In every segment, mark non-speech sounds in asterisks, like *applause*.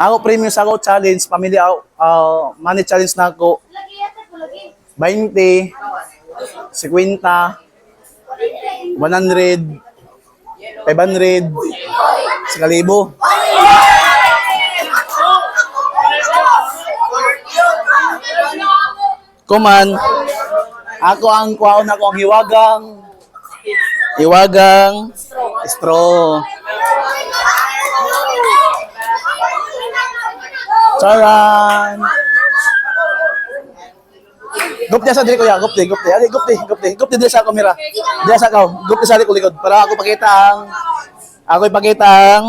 Ako premium sa ako challenge, pamilya ako, uh, money challenge na ako. 20, 50, 100, 500, sa kalibo. Kuman, ako ang kuhaon ako ang hiwagang, hiwagang. Straw. Charan! Gupti sa diri ko ya, gupti, gupti. Ali, gupti, gupti. Gupti diri sa kamera. Diri sa kaw, gupti sa likod likod para ako pakita ang ako ipakita ang.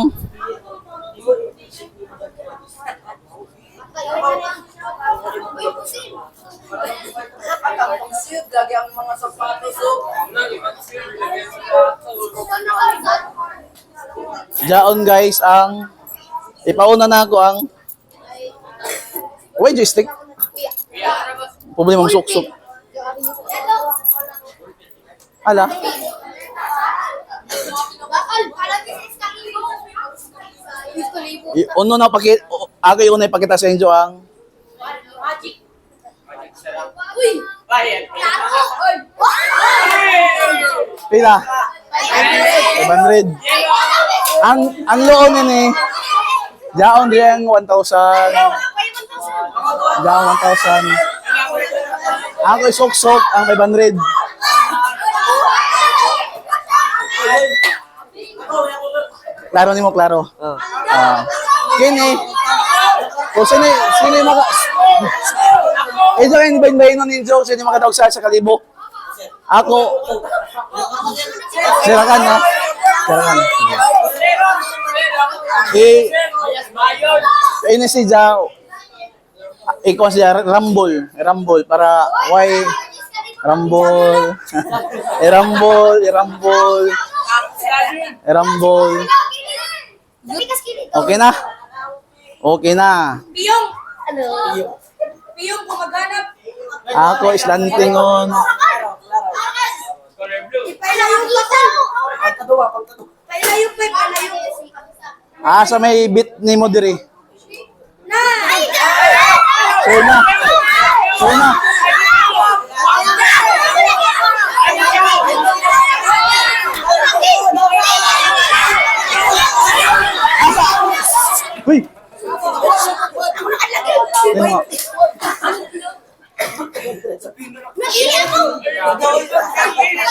Jaon guys ang ipauna na ako ang Wait, joystick. Problema mong suksok. Ala, uno na pakita, ako yung ipakita sa inyo ang pila. 500. Ang ang loon ni Jaon din 1,000. Jaon 1,000. Ako isok-sok ang 500. Klaro ni mo, klaro. Ah. kini. Kung sino, sino yung maka... *laughs* Ito yung bayin-bayin nun ninyo, sino yung makatawag sa sa kalibo. Ako, Sirakan na. Sirakan. Eh, ini si Jao. Ikaw siya, Rumble. Rumble. Para, why, Rumble. *laughs* eh, Rumble, eh, Rumble. Eh, Rumble. Okay na? Okay na. Piyong! Ano? Piyong gumaganap. Ako is lantingon. Pailayo kita. Pailayo pa, pailayo. Ah, sa may bit ni mo diri. Na! Sure na. Sure na. Uy!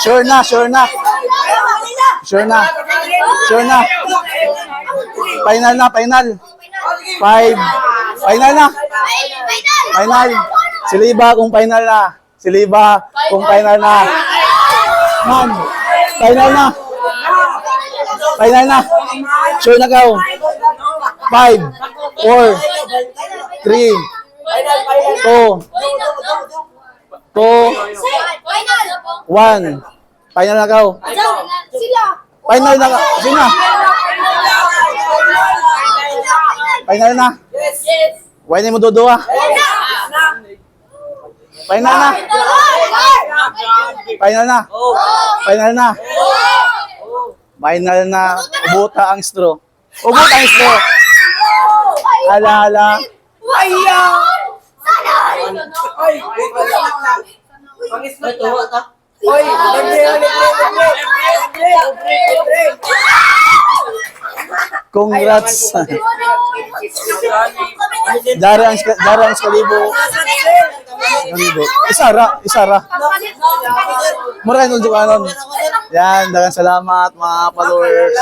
Sure na, sure na. Sure na. Sure na. Final na, final. Five. Final na. Final. Si Liba kung final na. Si Liba kung final na. Man. Final na. Final na. Sure na ka. Five. Four. Three. Two. Two. One. Final na ka. Sila! Final na ka. Sino? Final na. Yes! Yes! Why na mo dudua? Final na. Final na. Final na. Final na. Ubuta ang straw. Ubuta ang straw. Ala, ala. Ayaw! Ay! Ito, ito. Oy, libre, libre, libre. Libre, libre. Congrats. Dari ang dari ang kalibo. Kalibo. Isara, isara. Mura nung anon. Yan, dagang salamat mga followers.